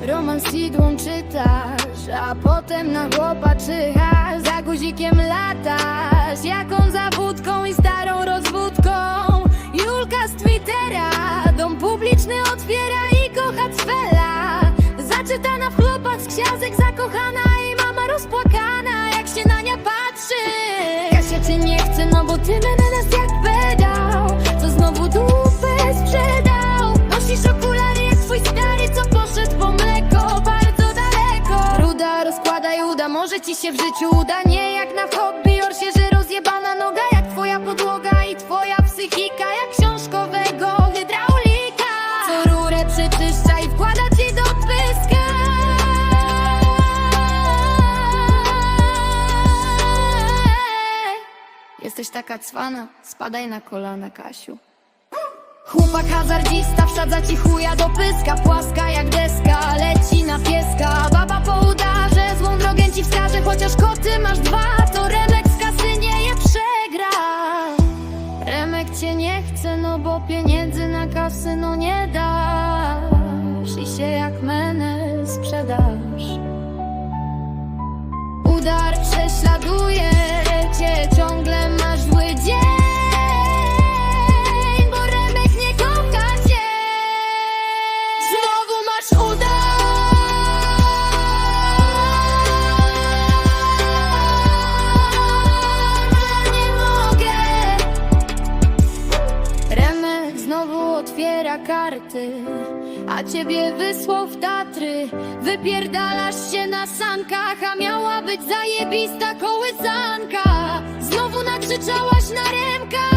Jeden sidłą czytasz, a potem na chłopa czyhasz. Za guzikiem latasz, jaką zawódką i starą rozwódką. Julka z Twittera, dom publiczny otwiera i kocha cwela. Zaczytana w chłopak z książek, zakochana i mama rozpłakana. Jak się na nią patrzy Kasia cię nie chce, no bo ty uda, może ci się w życiu uda. Nie jak na hobby, orsie, że rozjebana noga Jak twoja podłoga i twoja psychika Jak książkowego hydraulika. Co rurę przyczyszcza i wkłada ci do pyska. Jesteś taka cwana, spadaj na kolana, Kasiu. Chłopak hazardzista wsadza ci chuja do pyska Płaska jak deska, leci na pieska Baba no bo pieniędzy na kasy no nie dasz. I się jak menel sprzedasz. Udar prześladuje karty A ciebie wysłał w Tatry. Wypierdalasz się na sankach A miała być zajebista kołysanka. Znowu nakrzyczałaś na Remka